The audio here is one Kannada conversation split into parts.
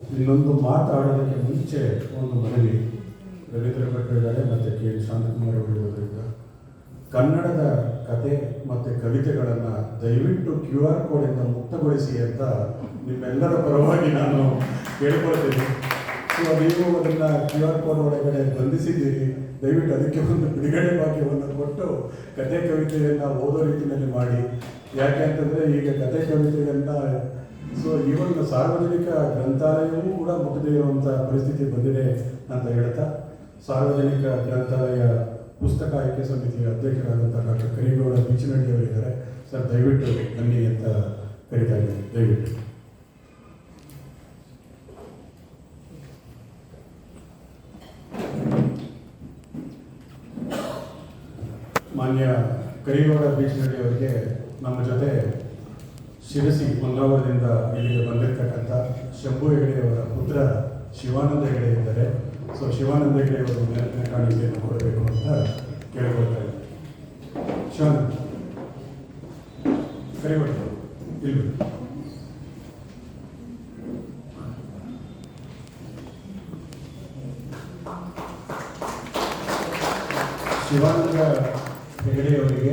ಇನ್ನೊಂದು ಮಾತಾಡೋದಕ್ಕೆ ಮುಂಚೆ ಒಂದು ಮನವಿ ರವೀಂದ್ರ ಭಟ್ಟಿದ್ದಾರೆ ಮತ್ತು ಕೆ ಎನ್ ಶಾಂತಕುಮಾರ್ ಅವರು ಇರೋದ್ರಿಂದ ಕನ್ನಡದ ಕತೆ ಮತ್ತು ಕವಿತೆಗಳನ್ನು ದಯವಿಟ್ಟು ಕ್ಯೂ ಆರ್ ಕೋಡಿಂದ ಮುಕ್ತಗೊಳಿಸಿ ಅಂತ ನಿಮ್ಮೆಲ್ಲರ ಪರವಾಗಿ ನಾನು ಕೇಳ್ಕೊಳ್ತೀನಿ. ಸೊ ನೀವು ಅದನ್ನು ಕ್ಯೂ ಆರ್ ಕೋಡ್ ಒಳಗಡೆ ಬಂಧಿಸಿದ್ದೀರಿ. ದಯವಿಟ್ಟು ಅದಕ್ಕೆ ಒಂದು ಬಿಡುಗಡೆ ಭಾಗ್ಯವನ್ನು ಕೊಟ್ಟು ಕತೆ ಕವಿತೆಯನ್ನು ಓದೋ ರೀತಿಯಲ್ಲಿ ಮಾಡಿ. ಯಾಕೆ ಅಂತಂದರೆ ಈಗ ಕತೆ ಕವಿತೆಗಳನ್ನ ಸೊ ಈವನ್ ಸಾರ್ವಜನಿಕ ಗ್ರಂಥಾಲಯವೂ ಕೂಡ ಮುಟ್ಟದೇ ಇರುವಂಥ ಪರಿಸ್ಥಿತಿ ಬಂದಿದೆ ಅಂತ ಹೇಳ್ತಾ ಸಾರ್ವಜನಿಕ ಗ್ರಂಥಾಲಯ ಪುಸ್ತಕ ಆಯ್ಕೆ ಸಮಿತಿಯ ಅಧ್ಯಕ್ಷರಾದಂಥ ಡಾಕ್ಟರ್ ಕರಿಗೌಡ ಬಿಚ್ಚಿನಳ್ಳಿ ಅವರಿದ್ದಾರೆ. ಸರ್, ದಯವಿಟ್ಟು ಬನ್ನಿ ಅಂತ ಕರೀತಾ ಇದ್ದೀನಿ. ದಯವಿಟ್ಟು. ಮಾನ್ಯ ಕರಿಗೌಡ ಬೀಚ್ನಳ್ಳಿ ಅವರಿಗೆ ನಮ್ಮ ಜೊತೆ ಶಿರಸಿ ಮಂಗಳವಾರದಿಂದ ಇಲ್ಲಿಗೆ ಬಂದಿರತಕ್ಕಂಥ ಶಂಭು ಹೆಗಡೆಯವರ ಪುತ್ರ ಶಿವಾನಂದ ಹೆಗಡೆ ಇದ್ದಾರೆ ಸೊ ಶಿವಾನಂದ ಹೆಗಡೆಯವರು ನೆನಪಿನ ಕಾಣಿಕೆಯನ್ನು ಕೊಡಬೇಕು ಅಂತ ಕೇಳಿಕೊಳ್ತಾ ಇದ್ದಾರೆ ಶಿವಾನಂದ ಇಲ್ಲಿ. ಶಿವಾನಂದ ಹೆಗಡೆಯವರಿಗೆ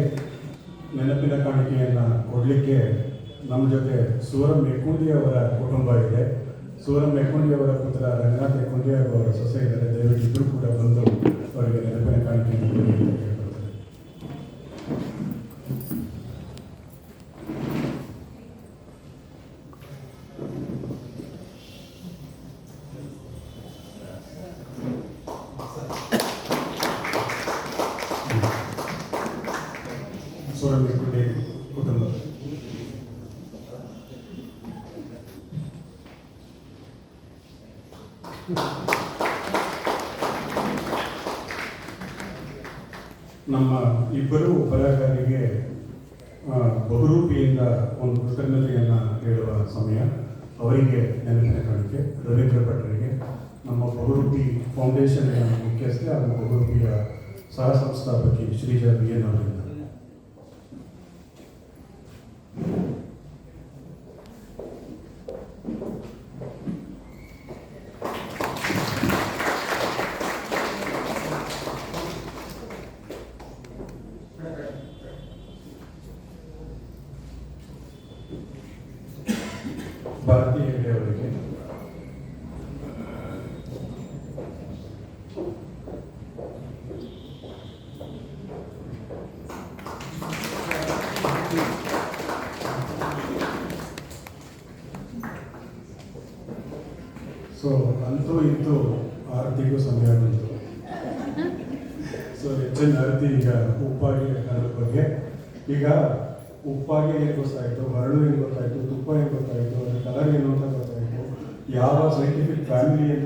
ನೆನಪಿನ ಕಾಣಿಕೆಯನ್ನು ಕೊಡಲಿಕ್ಕೆ ನಮ್ಮ ಜೊತೆ ಸೂರಂ ಮೆಕ್ಕುಂಡಿ ಅವರ ಕುಟುಂಬ ಇದೆ. ಸೂರಂ ಮೆಕ್ಕುಂಡಿ ಅವರ ಪುತ್ರ ರಂಗನಾಥ್ ಮೆಕ್ಕುಂಡಿ ಅವರ ಸೊಸೆ ಇದ್ದಾರೆ. ದಯವಿಟ್ಟು ಇಬ್ಬರು ಕೂಡ ಬಂದು ಅವರಿಗೆ ನೆನಪಿನ ಕಾಣಿಕೆಯನ್ನು ಕೊಡಿ ಅಂತ ಕೇಳ್ಕೊಳ್ತಾರೆ ಸೂರಂ ಮೆಕ್ಕುಂಡಿ ಕುಟುಂಬ. ನಮ್ಮ ಇಬ್ಬರು ಬರಹಗಾರರಿಗೆ ಬಹುರೂಪಿಯಿಂದ ಒಂದು ಕೃತಜ್ಞತೆಯನ್ನು ಹೇಳುವ ಸಮಯ. ಅವರಿಗೆ ನೆನಪಿನ ಕಾಣಿಕೆ. ರವೀಂದ್ರ ಭಟ್ರಿಗೆ ನಮ್ಮ ಬಹುರೂಪಿ ಫೌಂಡೇಶನ್ ಮುಖ್ಯಸ್ಥೆ ಹಾಗೂ ಬಹುರೂಪಿಯ ಸಹ ಸಂಸ್ಥಾಪಕಿ ಶ್ರೀಜಾ ಬಿ ಎನ್ ಅವರಿಂದ. ಭಾರತಿ ಹೆಗಡೆ ಅವರಿಗೆ ಸೊ ಅಂತೂ ಇಂತೂ ಆರತಿಗೂ ಸಮಯ ಬಂತು. ಸೊ ಹೆಚ್ಚಿನ ಆರತಿ ಈಗ ಉಪ್ಪಾಗಿ ಅನ್ನೋದ್ರ ಬಗ್ಗೆ. ಈಗ ಉಪ್ಪಾಗಿ ಏನು ಗೊತ್ತಾಯಿತು? ಹರಳು ಏನು ಗೊತ್ತಾಯಿತು? ತುಪ್ಪ ಏನು ಗೊತ್ತಾಯಿತು? ಕಲರ್ ಏನು ಅಂತ ಗೊತ್ತಾಯಿತು. ಯಾವ ಸೈಂಟಿಫಿಕ್ ಫ್ಯಾಮಿಲಿ ಅಂತ